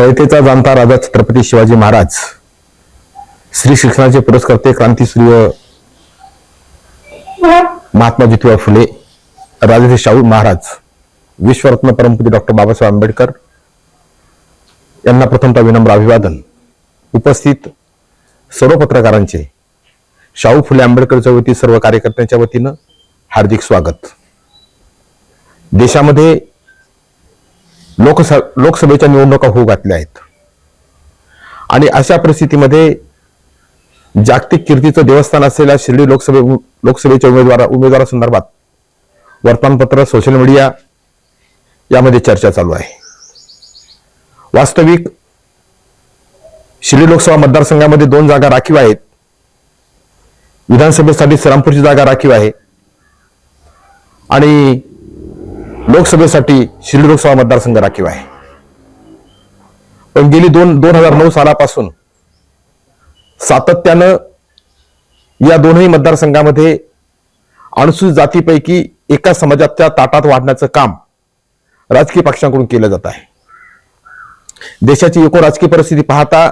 रयतेचा जाणता राजा छत्रपती शिवाजी महाराज. श्री शिक्षणाचे पुरस्कर्ते क्रांतीसूर्य महात्मा ज्योतिबा फुले राजर्षी शाहू महाराज विश्वरत्न परमपती डॉक्टर बाबासाहेब आंबेडकर यांना प्रथमतः विनम्र अभिवादन. उपस्थित सर्व पत्रकारांचे शाहू फुले आंबेडकरच्या वती सर्व कार्यकर्त्यांच्या वतीनं हार्दिक स्वागत. देशामध्ये लोकसभा लोकसभेच्या निवडणुका होऊ घातल्या आहेत. आणि अशा परिस्थितीमध्ये जागतिक कीर्तीचं देवस्थान असलेल्या शिर्डी लोकसभे लोकसभेच्या उमेदवारा उमेदवारासंदर्भात वर्तमानपत्र सोशल मीडिया यामध्ये चर्चा चालू आहे. वास्तविक शिर्डी लोकसभा मतदारसंघामध्ये दोन जागा राखीव आहेत. विधानसभेसाठी श्रीरामपूरची जागा राखीव आहे. आणि लोकसभेसाठी शिर्डी लोकसभा मतदारसंघ राखीव आहे. पण गेली दोन दोन हजार नऊ सालापासून सातत्यानं या दोनही मतदारसंघामध्ये अनुसूचित जातीपैकी एका समाजाच्या ताटात वाढण्याचं काम राजकीय पक्षांकडून केलं जात आहे. देशाची एकूण राजकीय परिस्थिती पाहता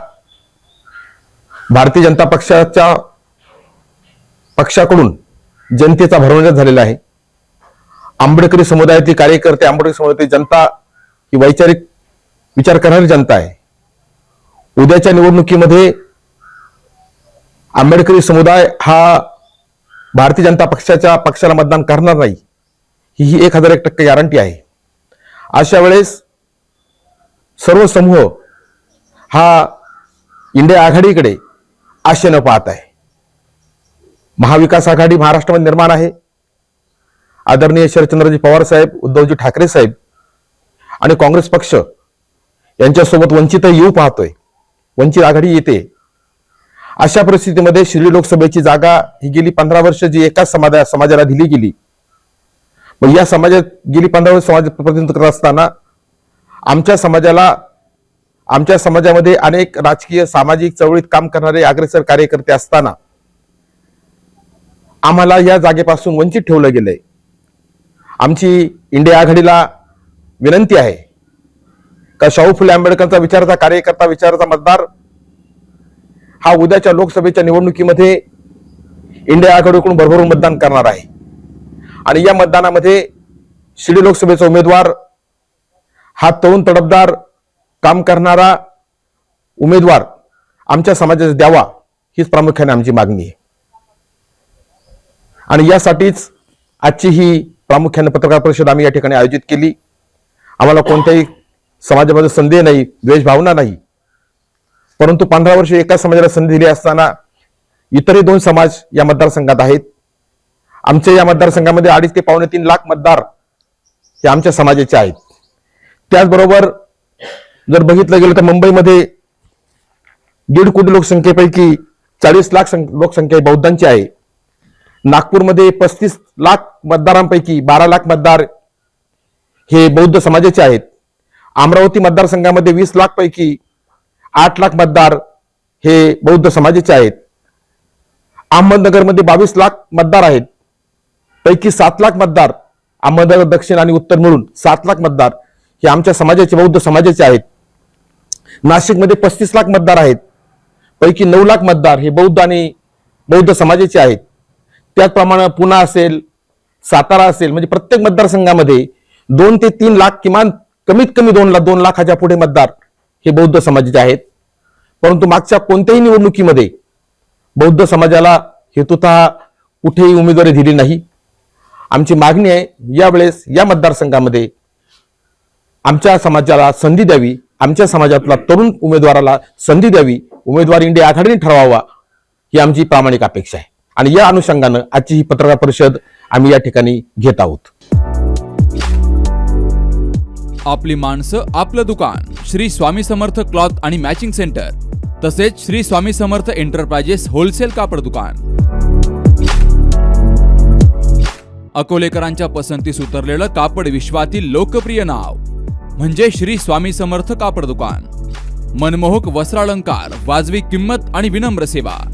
भारतीय जनता पक्षाच्या पक्षाकडून जनतेचा भरवण्यात झालेला आहे. आंबेडकरी समुदायातील कार्यकर्ते आंबेडकरी समुदायातील जनता ही वैचारिक विचार करणारी जनता आहे. उद्याच्या निवडणुकीमध्ये आंबेडकरी समुदाय हा भारतीय जनता पक्षाच्या पक्षाला मतदान करणार नाही ही ही एक हजार एक टक्के गॅरंटी आहे. अशा वेळेस सर्व समूह हा इंडिया आघाडीकडे आशेनं पाहत आहे. महाविकास आघाडी महाराष्ट्रामध्ये निर्माण आहे. आदरणीय शरदचंद्रजी पवार साहेब उद्धवजी ठाकरे साहेब आणि काँग्रेस पक्ष यांच्यासोबत वंचित येऊ पाहतोय. वंचित आघाडी येते. अशा परिस्थितीमध्ये शिर्डी लोकसभेची जागा ही गेली पंधरा वर्ष जी एकाच समाजा समाजाला दिली गेली. मग या समाजात गेली पंधरा वर्ष समाज प्रतिनिधित्व करत असताना आमच्या समाजाला आमच्या समाजामध्ये अनेक राजकीय सामाजिक चळवळीत काम करणारे अग्रेसर कार्यकर्ते असताना आम्हाला या जागेपासून वंचित ठेवलं गेलंय. आमची इंडिया आघाडीला विनंती आहे. का शाहू फुले आंबेडकरचा विचाराचा कार्यकर्ता विचाराचा मतदार हा उद्याच्या लोकसभेच्या निवडणुकीमध्ये इंडिया आघाडीकडून भरभरून मतदान करणार आहे. आणि या मतदानामध्ये शिर्डी लोकसभेचा उमेदवार हा तरुण तडफदार काम करणारा उमेदवार आमच्या समाजाचा द्यावा हीच प्रामुख्याने आमची मागणी आहे. आणि यासाठीच आजची ही प्रामुख्याने पत्रकार परिषद आम्ही या ठिकाणी आयोजित केली. आम्हाला कोणत्याही समाजामध्ये संधी नाही द्वेषभावना नाही. परंतु पंधरा वर्ष एकाच समाजाला संधी दिली असताना इतरही दोन समाज या मतदारसंघात आहेत. आमच्या या मतदारसंघामध्ये अडीच ते पावणे तीन लाख मतदार हे आमच्या समाजाचे आहेत. त्याचबरोबर जर बघितलं गेलं तर मुंबईमध्ये दीड कोटी लोकसंख्येपैकी चाळीस लाख सं- लोकसंख्या बौद्धांची आहे. नागपूरमध्ये पस्तीस लाख मतदारांपैकी बारा लाख मतदार हे बौद्ध समाजाचे आहेत. अमरावती मतदारसंघामध्ये वीस लाखपैकी आठ लाख मतदार हे बौद्ध समाजाचे आहेत. अहमदनगरमध्ये बावीस लाख मतदार आहेत. पैकी सात लाख मतदार अहमदनगर दक्षिण आणि उत्तर मिळून सात लाख मतदार हे आमच्या समाजाचे बौद्ध समाजाचे आहेत. नाशिकमध्ये पस्तीस लाख मतदार आहेत. पैकी नऊ लाख मतदार हे बौद्ध आणि बौद्ध समाजाचे आहेत. त्याचप्रमाणे पुणा असेल सातारा असेल म्हणजे प्रत्येक मतदारसंघामध्ये दोन ते तीन लाख किमान कमीत कमी दोन लाख दोन लाखाच्या पुढे मतदार हे बौद्ध समाजाचे आहेत. परंतु मागच्या कोणत्याही निवडणुकीमध्ये बौद्ध समाजाला हेतुतः कुठेही उमेदवारी दिली नाही. आमची मागणी आहे यावेळेस या मतदारसंघामध्ये आमच्या समाजाला संधी द्यावी आमच्या समाजातला तरुण उमेदवाराला संधी द्यावी उमेदवार इंडिया आघाडीने ठरवावा ही आमची प्रामाणिक अपेक्षा आहे. आणि या अनुषंगानं आजची ही पत्रकार परिषद आम्ही या ठिकाणी घेत आहोत. आपली माणसं आपलं दुकान श्री स्वामी समर्थ क्लॉथ आणि मॅचिंग सेंटर तसेच श्री स्वामी समर्थ एंटरप्राइजेस होलसेल कापड दुकान. अकोलेकरांच्या पसंतीस उतरलेलं कापड विश्वातील लोकप्रिय नाव म्हणजे श्री स्वामी समर्थ कापड दुकान. मनमोहक वस्त्रालंकार वाजवी किंमत आणि विनम्र सेवा.